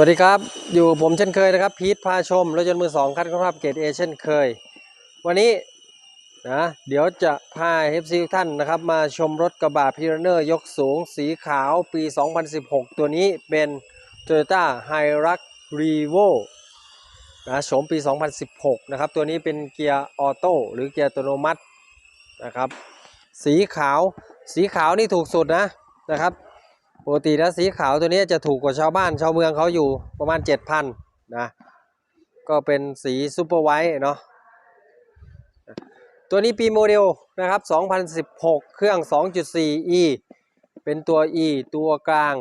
วัสดีครับ อยู่ผมเช่นเคยนะครับ พีทพาชมรถยนต์มือสองคัดคุณภาพเกรดเอเช่นเคย วันนี้นะเดี๋ยวจะพาเอฟซีทุกท่านนะครับ มาชมรถกระบะพีรเนอร์ยกสูงสีขาวปี 2016 ตัวนี้เป็น Toyota Hilux Revo นะโฉมปี 2016 นะครับ ตัวนี้เป็นเกียร์ออโต้หรือเกียร์อัตโนมัตินะครับ สีขาวสีขาวนี่ถูกสุดนะนะครับ ปกติแล้วสีขาวตัวนี้จะถูกกว่าชาวบ้านชาวเมืองเขาอยู่ประมาณ 7,000นะก็เป็นสีซูเปอร์ไวท์เนาะตัวนี้ปีโมเดลนะครับ 2016 เครื่อง 2.4e เป็นตัว e ตัวกลาง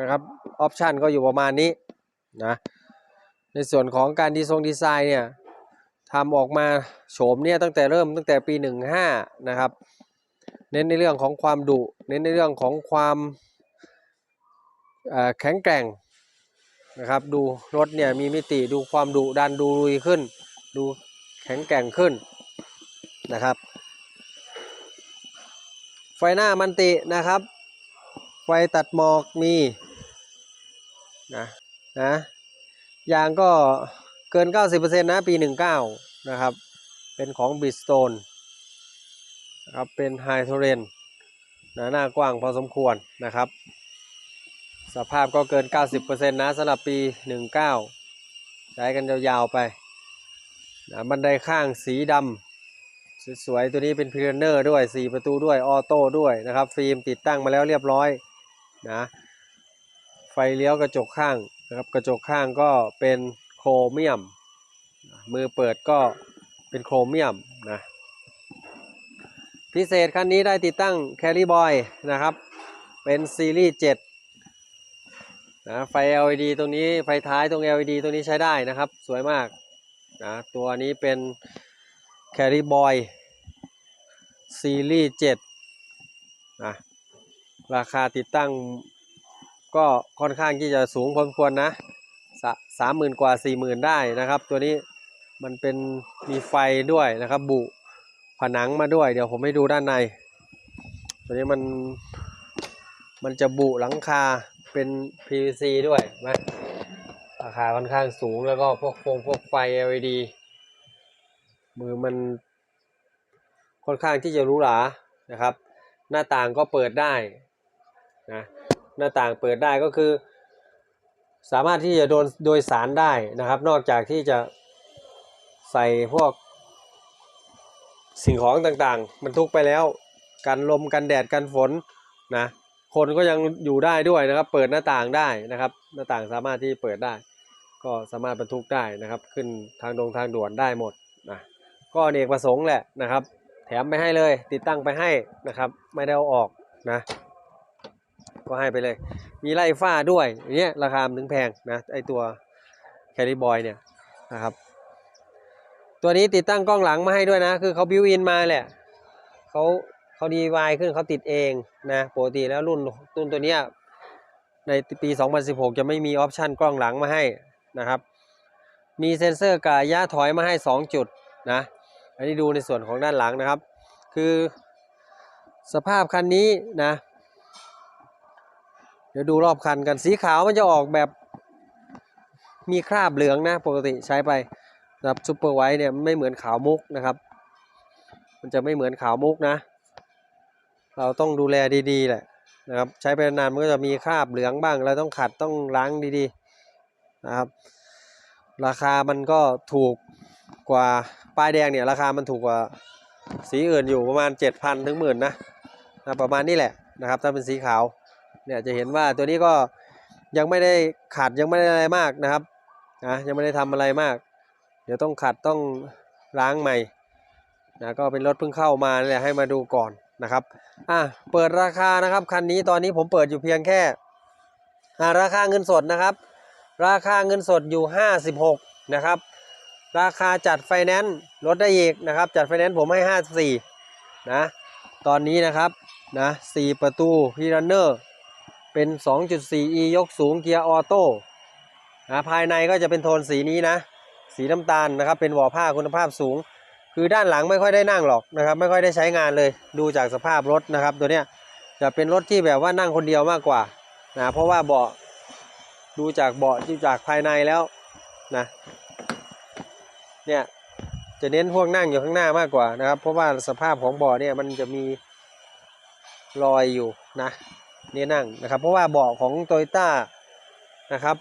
นะครับออปชันก็อยู่ประมาณนี้นะในส่วนของการดีทรงดีไซน์เนี่ยทำออกมาโฉมเนี่ยตั้งแต่เริ่มตั้งแต่ปี 15 นะครับ เน้นในเรื่องของความดุ เน้นในเรื่องของความ แข็งแกร่งนะครับ ดูรถเนี่ยมีมิติดูความดุดันดูลุยขึ้น ดูแข็งแกร่งขึ้นนะครับ ไฟหน้ามันตินะครับ ไฟตัดหมอกมีนะนะยางก็เกิน 90%นะปี 19 นะครับ เป็นของ Bridgestone นะครับเป็นไฮโทเรนนะหน้ากว้างพอสมควรนะครับ สภาพก็เกิน 90%นะสำหรับปี 19 ใช้กันยาวๆไปนะบันไดข้างสีดำสวยๆตัวนี้เป็นพ r เนอร์ด้วย 4 ประตูด้วยออโต้ด้วยนะครับ ฟิล์มติดตั้งมาแล้วเรียบร้อยนะไฟเลี้ยวกระจกข้างนะครับกระจกข้างก็เป็นโครเมียม มือเปิดก็เป็นโครเมียมนะพิเศษคันนี้ได้ติดตั้ง Carry Boy นะครับ เป็นซีรีส์ 7 นะไฟ LED ตรงนี้ไฟท้ายตรง LED ตรงนี้ใช้ได้นะครับ สวยมากนะตัวนี้เป็น Carry Boy ซีรีส์7นะราคาติดตั้งก็ค่อนข้างที่จะสูงพอสมควรนะสามหมื่นกว่าสี่หมื่นได้นะครับ ตัวนี้มันเป็นมีไฟด้วยนะครับ บุผนังมาด้วย เดี๋ยวผมให้ดูด้านใน ตัวนี้มันมันจะบุหลังคา เป็น PVC ด้วยนะราคาค่อนข้างสูงแล้วก็พวกฟงพวกไฟ LED มือมันค่อนข้างที่จะหรู้หรานะครับ หน้าต่างก็เปิดได้นะหน้าต่างเปิดได้ก็คือ สามารถที่จะโดนโดยสารได้นะครับ นอกจากที่จะใส่พวก สิ่งของต่างๆมันทุกไปแล้ว กันลมกันแดดกันฝนนะ คนก็ยังอยู่ได้ด้วยนะครับ เปิดหน้าต่างได้นะครับ หน้าต่างสามารถที่เปิดได้ ก็สามารถบรรทุกได้นะครับ ขึ้นทางดงทางด่วนได้หมดนะก็เนกประสงค์แหละนะครับ แถมไปให้เลย ติดตั้งไปให้นะครับ ไม่ได้เอาออกนะก็ให้ไปเลย มีไล่ฝ้าด้วยอย่างเงี้ยราคามันถึงแพงนะไอตัวแคริบอยเนี่ยนะครับ ตัวนี้ติดตั้งกล้องหลังมาให้ด้วยนะ คือเขาบิวอินมาแหละเขา เขาดีวายขึ้นเขาติดเองนะปกติแล้วรุ่นรุ่นตัวเนี้ยในปี 2016 จะไม่มีออปชันกล้องหลังมาให้นะครับ มีเซ็นเซอร์กับระยะถอยมาให้ 2 จุดนะอันนี้ดูในส่วนของด้านหลังนะครับ คือสภาพคันนี้นะ เดี๋ยวดูรอบคันกันสีขาวมันจะออกแบบมีคราบเหลืองนะปกติใช้ไปนะครับซูเปอร์ไวท์เนี่ยไม่เหมือนขาวมุกนะครับ มันจะไม่เหมือนขาวมุกนะ เราต้องดูแลดีๆแหละนะครับใช้ไปนานมันก็จะมีคราบเหลืองบ้างเราต้องขัดต้องล้างดีๆนะครับ ราคามันก็ถูกกว่าป้ายแดงเนี่ยราคามันถูกกว่าสีอื่นอยู่ประมาณ 7,000ถึงหมื่นนะนะประมาณนี้แหละนะครับ ถ้าเป็นสีขาวเนี่ยจะเห็นว่าตัวนี้ก็ยังไม่ได้ขัดยังไม่ได้อะไรมากนะครับนะยังไม่ได้ทำอะไรมาก เดี๋ยวต้องขัดต้องล้างใหม่นะก็เป็นรถเพิ่งเข้ามานี่แหละให้มาดูก่อน นะครับอะเปิดราคานะครับคันนี้ตอนนี้ผมเปิดอยู่เพียงแค่ราคาเงินสดนะครับ ราคาเงินสดอยู่ 56 นะครับ ราคาจัดไฟแนนซ์ลดได้อีกนะครับ จัดไฟแนนซ์ผมให้ 54 นะ ตอนนี้นะครับนะ4ประตูพีรันเนอร์เป็น 2.4e ยกสูงเกียร์ออโต้นะภายในก็จะเป็นโทนสีนี้นะ สีน้ำตาลนะครับ เป็นวอผ้าคุณภาพสูง คือด้านหลังไม่ค่อยได้นั่งหรอกนะครับไม่ค่อยได้ใช้งานเลยดูจากสภาพรถนะครับ ตัวเนี้ยจะเป็นรถที่แบบว่านั่งคนเดียวมากกว่านะเพราะว่าเบาะดูจากเบาะดูจากภายในแล้วนะเนี่ยจะเน้นพวกนั่งอยู่ข้างหน้ามากกว่านะครับ เพราะว่าสภาพของเบาะเนี่ยมันจะมีรอยอยู่นะนี่นั่งนะครับ เพราะว่าเบาะของโตโยต้านะครับ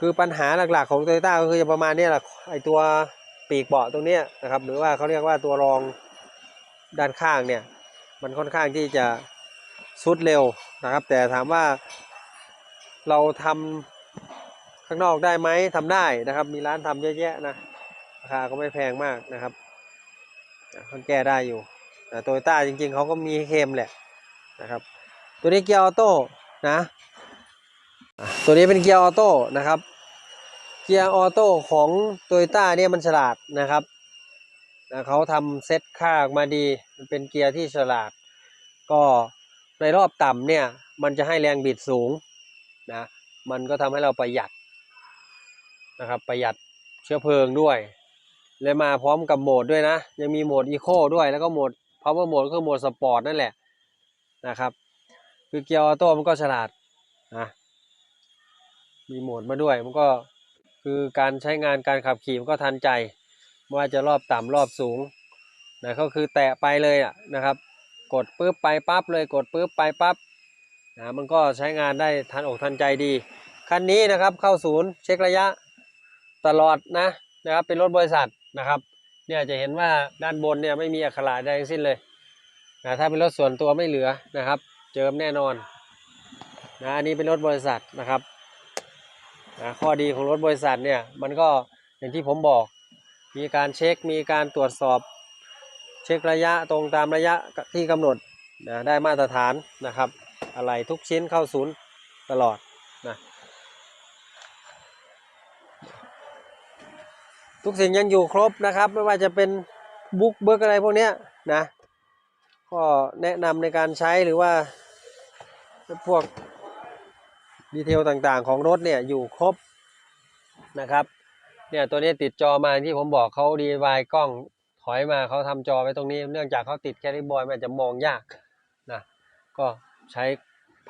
คือปัญหาหลักๆของโตโยต้าก็คือจะประมาณนี้แหละไอตัว ปีกเบาะตรงนี้นะครับหรือว่าเขาเรียกว่าตัวรองด้านข้างเนี่ยมันค่อนข้างที่จะสุดเร็วนะครับ แต่ถามว่าเราทำข้างนอกได้ไหมทำได้นะครับ มีร้านทำเยอะแยะนะราคาก็ไม่แพงมากนะครับมันแก้ได้อยู่แต่โตโยต้าจริงๆเขาก็มีเคมแหละนะครับ ตัวนี้เกียร์ออโต้นะตัวนี้เป็นเกียร์ออโต้นะครับ เกียร์ออโต้ของโตโยต้าเนี่ยมันฉลาดนะครับนะเขาทำเซ็ตค่าออกมาดี มันเป็นเกียร์ที่ฉลาด ก็ในรอบต่ำเนี่ย มันจะให้แรงบิดสูงนะ มันก็ทำให้เราประหยัดนะครับ ประหยัดเชื้อเพลิงด้วย เลยมาพร้อมกับโหมดด้วยนะ ยังมีโหมดอีโคด้วย แล้วก็โหมด power mode ก็คือโหมดสปอร์ตนั่นแหละนะครับ คือเกียร์ออโต้มันก็ฉลาดนะ มีโหมดมาด้วย มันก็ คือการใช้งานการขับขี่มันก็ทันใจไม่ว่าจะรอบต่ำรอบสูงนะก็คือแตะไปเลยอะนะครับ กดปุ๊บไปปั๊บเลยกดปุ๊บไปปั๊บนะมันก็ใช้งานได้ทันอกทันใจดี คันนี้นะครับเข้าศูนย์เช็คระยะตลอดนะนะครับเป็นรถบริษัทนะครับเนี่ยจะเห็นว่าด้านบนเนี่ยไม่มีอักขระใดทั้งสิ้นเลยนะถ้าเป็นรถส่วนตัวไม่เหลือนะครับ เจิมแน่นอนนะอันนี้เป็นรถบริษัทนะครับ นะข้อดีของรถบริษัทเนี่ยมันก็อย่างที่ผมบอก มีการเช็คมีการตรวจสอบ เช็คระยะตรงตามระยะที่กำหนดนะได้มาตรฐานนะครับ อะไรทุกชิ้นเข้าศูนย์ตลอดนะทุกสิ่งยังอยู่ครบนะครับ ไม่ว่าจะเป็นบุ๊กเบิร์กอะไรพวกนี้นะก็แนะนำในการใช้หรือว่าพวก ดีเทลต่างๆ ของรถเนี่ยอยู่ครบนะครับเนี่ยตัวนี้ติดจอมาที่ผมบอกเขาดีวายกล้องถอยมาเขาทำจอไว้ตรงนี้ เนื่องจากเขาติดแคลิบอยมันจะมองยากนะก็ใช้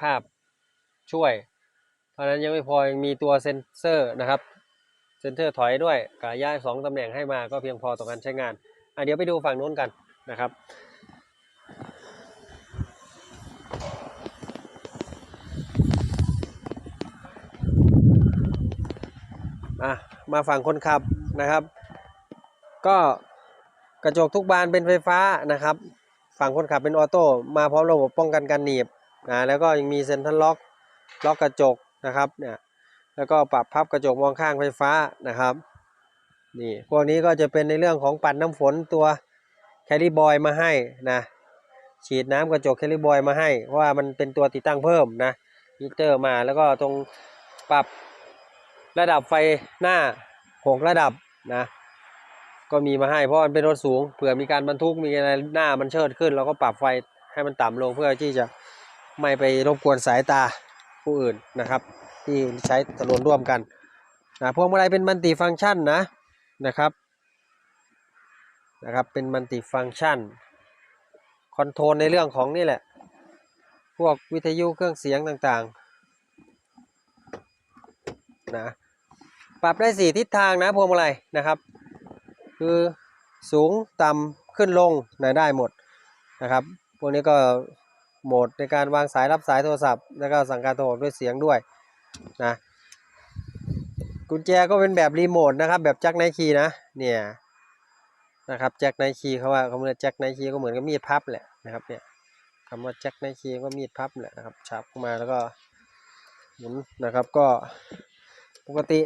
ภาพช่วยเพราะฉะนั้นยังไม่พอยังมีตัวเซ็นเซอร์นะครับเซ็นเซอร์ถอยด้วยกระยะสองตำแหน่งให้มาก็เพียงพอต่อการใช้งานอะเดี๋ยวไปดูฝั่งนู้นกันนะครับ อะมาฝั่งคนขับนะครับ ก็กระจกทุกบานเป็นไฟฟ้านะครับ ฝั่งคนขับเป็นออโต้มาพร้อมระบบป้องกันการหนีบนะแล้วก็ยังมีเซ็นทรัลล็อกล็อกกระจกนะครับเนี่ยแล้วก็ปรับพับกระจกมองข้างไฟฟ้านะครับนี่พวกนี้ก็จะเป็นในเรื่องของปัดน้ำฝนตัวแคลิบอยมาให้นะฉีดน้ำกระจกแคลิบอยมาให้เพราะว่ามันเป็นตัวติดตั้งเพิ่มนะมิเตอร์มาแล้วก็ตรงปรับ ระดับไฟหน้าหกระดับนะ ก็มีมาให้เพราะมันเป็นรถสูงเผื่อมีการบรรทุกมีอะไรหน้ามันเชิดขึ้นเราก็ปรับไฟให้มันต่ำลงเพื่อที่จะไม่ไปรบกวนสายตาผู้อื่นนะครับ ที่ใช้ถนนร่วมกันนะพวงมาลัยเป็นมัลติฟังก์ชันนะนะครับนะครับ เป็นมัลติฟังก์ชันคอนโทรลในเรื่องของนี่แหละ พวกวิทยุเครื่องเสียงต่าง นะปรับได้สี่ทิศทางนะพวงมาลัยนะครับ คือสูงต่ำขึ้นลงนะได้หมดนะครับพวกนี้ก็โหมดในการวางสายรับสายโทรศัพท์ แล้วก็สั่งการโทรด้วยเสียงด้วยนะกุญแจก็เป็นแบบรีโมทนะครับแบบแจ็คไนคีนะเนี่ยนะครับแจ็คไนคีเขาว่าเขาเรียกแจ็คไนคีก็เหมือนกับมีดพับแหละนะครับเนี่ยคำว่าแจ็คไนคีก็มีดพับแหละนะครับฉับเข้ามาแล้วก็หมุนนะครับก็ ปกติ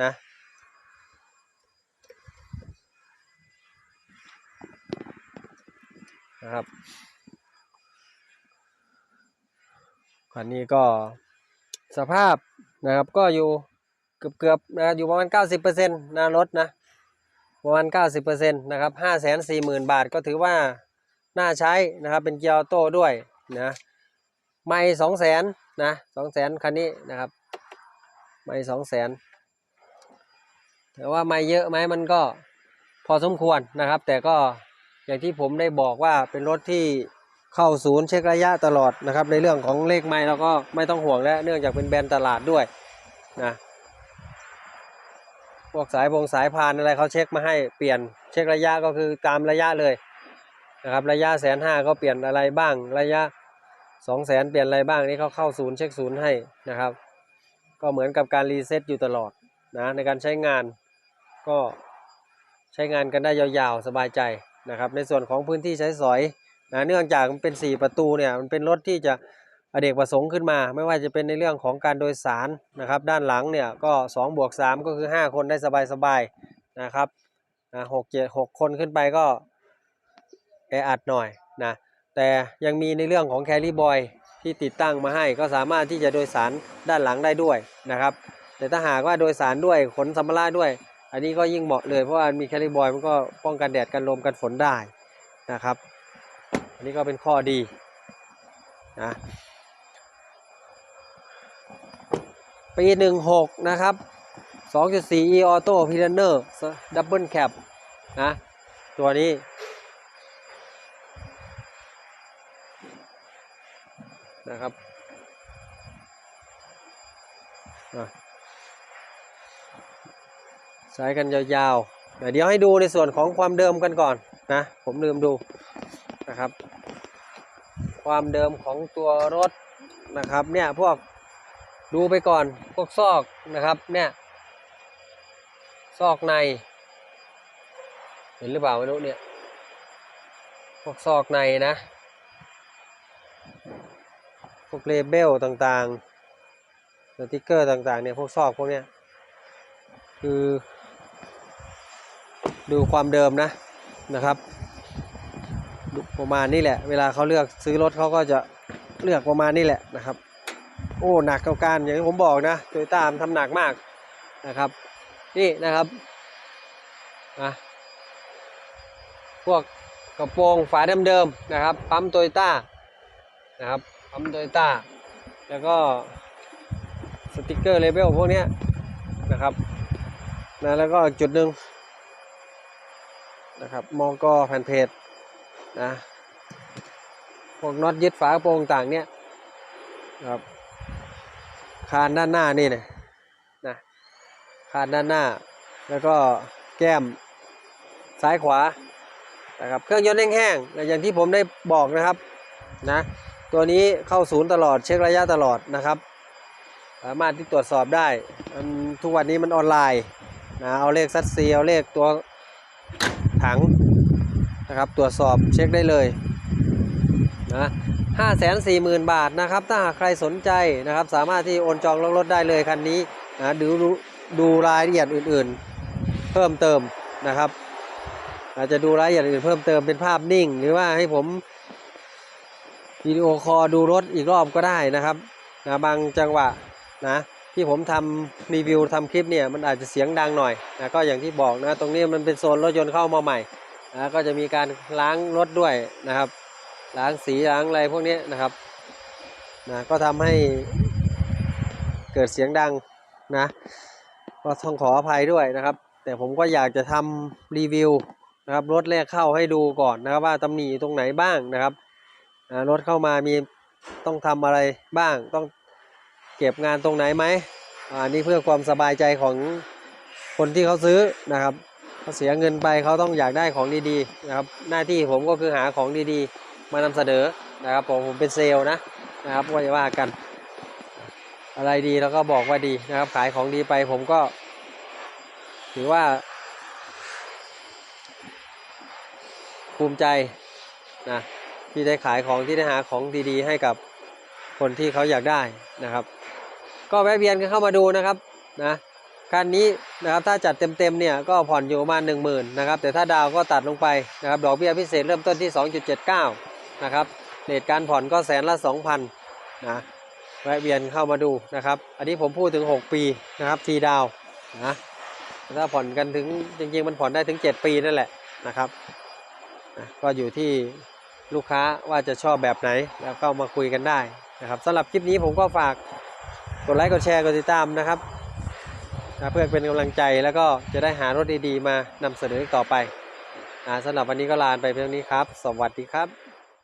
นะนะครับคันนี้ก็สภาพนะครับก็อยู่เกือบเกือบๆนะครับอยู่ประมาณ 90%นะรถนะประมาณ 90%นะครับ540,000 บาทก็ถือว่าน่าใช้นะครับเป็นเกียร์ออโต้ด้วยนะไม่สองแสนนะสองแสนคันนี้นะครับ ไม่สองแสนแต่ว่าไม่เยอะไหมมันก็พอสมควรนะครับ แต่ก็อย่างที่ผมได้บอกว่าเป็นรถที่เข้าศูนย์เช็คระยะตลอดนะครับ ในเรื่องของเลขไม้เราก็ไม่ต้องห่วงแล้วเนื่องจากเป็นแบรนด์ตลาดด้วยนะพวกสายพงสายพานอะไรเขาเช็คมาให้เปลี่ยนเช็คระยะก็คือตามระยะเลยนะครับระยะแสนห้าก็เปลี่ยนอะไรบ้างระยะสองแสนเปลี่ยนอะไรบ้างนี่เขาเข้าศูนย์เช็คศูนย์ให้นะครับ ก็เหมือนกับการรีเซ็ตอยู่ตลอดนะในการใช้งานก็ใช้งานกันได้ยาวๆสบายใจนะครับ ในส่วนของพื้นที่ใช้สอยนะเนื่องจากมันเป็น 4 ประตูเนี่ยมันเป็นรถที่จะอเนกประสงค์ขึ้นมา ไม่ว่าจะเป็นในเรื่องของการโดยสารนะครับ ด้านหลังเนี่ยก็2บวก3ก็คือ 5 คนได้สบายๆนะครับหกเจ็ดหกคนขึ้นไปก็แออัดหน่อยนะแต่ยังมีในเรื่องของแคลริบอย ที่ติดตั้งมาให้ก็สามารถที่จะโดยสารด้านหลังได้ด้วยนะครับ แต่ถ้าหากว่าโดยสารด้วยขนสัมภาระด้วย อันนี้ก็ยิ่งเหมาะเลยเพราะว่ามีแคริบอยมันก็ป้องกันแดดกันลมกันฝนได้นะครับ อันนี้ก็เป็นข้อดีนะปีหนึ่งหกนะครับสองจุดสี่ e auto p i l a n e r double cap นะ ตัวนี้ นะครับใช้กันยาวๆเดี๋ยวเดี๋ยวให้ดูในส่วนของความเดิมกันก่อนนะ ผมลืมดูนะครับ ความเดิมของตัวรถนะครับ เนี่ยพวกดูไปก่อนพวกซอกนะครับเนี่ยซอกใน เห็นหรือเปล่าไม่รู้เนี่ย พวกซอกในนะ พวกเลเบลต่างๆสติกเกอร์ต่างๆเนี่ยพวกซอกพวกเนี้ยคือ ดูความเดิมนะนะครับประมาณนี้แหละ เวลาเขาเลือกซื้อรถเขาก็จะเลือกประมาณนี้แหละนะครับ โอ้หนักกับการอย่างที่ผมบอกนะโตยตามทำหนักมากนะครับ นี่นะครับนะพวกกระโปรงฝาเดิมๆนะครับ ปั๊มโตโยต้านะครับ ปั๊มโตโยต้าแล้วก็สติกเกอร์เลเบลพวกนี้นะครับนะแล้วก็จุดหนึ่งนะครับมองก็แผ่นเพจนะพวกน็อตยึดฝากระโปรงต่างเนี้ยครับคานด้านหน้านี่นะนะคานด้านหน้า แล้วก็แก้มซ้ายขวานะครับเครื่องยนต์แห้งๆอย่างที่ผมได้บอกนะครับนะ ตัวนี้เข้าศูนย์ตลอดเช็คระยะตลอดนะครับ สามารถที่ตรวจสอบได้มันทุกวันนี้มันออนไลน์นะเอาเลขซัดซีเอาเลขตัวถังนะครับตรวจสอบเช็คได้เลยนะห้าแสนสี่หมื่นบาทนะครับ ถ้าหากใครสนใจนะครับ สามารถที่โอนจองรถได้เลยคันนี้นะดูดูดูรายละเอียดอื่นๆ เพิ่มเติมนะครับอาจจะดูรายละเอียดอื่นเพิ่มเติมเป็นภาพนิ่ง หรือว่าให้ผม วิดีโอคอลดูรถอีกรอบก็ได้นะครับนะบางจังหวะนะที่ผมทำรีวิวทำคลิปเนี่ยมันอาจจะเสียงดังหน่อยนะก็อย่างที่บอกนะตรงนี้มันเป็นโซนรถยนต์เข้ามาใหม่นะก็จะมีการล้างรถด้วยนะครับ ล้างสีล้างอะไรพวกนี้นะครับนะก็ทำให้เกิดเสียงดังนะก็ต้องขออภัยด้วยนะครับ แต่ผมก็อยากจะทำรีวิวนะครับรถแรกเข้าให้ดูก่อนนะครับว่าตำหนิตรงไหนบ้างนะครับ รถเข้ามามีต้องทำอะไรบ้าง ต้องเก็บงานตรงไหนไหมอ่านี่เพื่อความสบายใจของคนที่เขาซื้อนะครับเขาเสียเงินไปเขาต้องอยากได้ของดีๆนะครับ หน้าที่ผมก็คือหาของดีๆ มานำเสนอนะครับผมผมเป็นเซลล์นะนะครับว่าจะว่ากัน อะไรดีแล้วก็บอกว่าดีนะครับ ขายของดีไปผมก็ ถือว่า ภูมิใจนะ ที่ได้ขายของที่ได้หาของดีๆ ให้กับคนที่เขาอยากได้นะครับ ก็แวะเวียนกันเข้ามาดูนะครับนะคันนี้นะครับถ้าจัดเต็มๆเนี่ยก็ผ่อนอยู่ประมาณ1 0,000นะครับแต่ถ้าดาวก็ตัดลงไปนะครับดอกเบี้ยพิเศษเริ่มต้นที่ 2.79นะครับเรทการผ่อนก็แสนละ 2,000นะแวะเวียนเข้ามาดูนะครับ อันนี้ผมพูดถึง 6 ปีนะครับทีดาวนะถ้าผ่อนกันถึงจริงๆ มันผ่อนได้ถึง 7 ปีนั่นแหละนะครับนะก็อยู่ที่ ลูกค้าว่าจะชอบแบบไหน แล้วก็มาคุยกันได้นะครับสำหรับคลิปนี้ผมก็ฝากกดไลค์กดแชร์กดติดตามนะครับนะเพื่อเป็นกำลังใจแล้วก็จะได้หารถดีๆ มานำเสนอต่อไปนะสำหรับวันนี้ก็ลาไปเพียงนี้ครับ สวัสดีครับ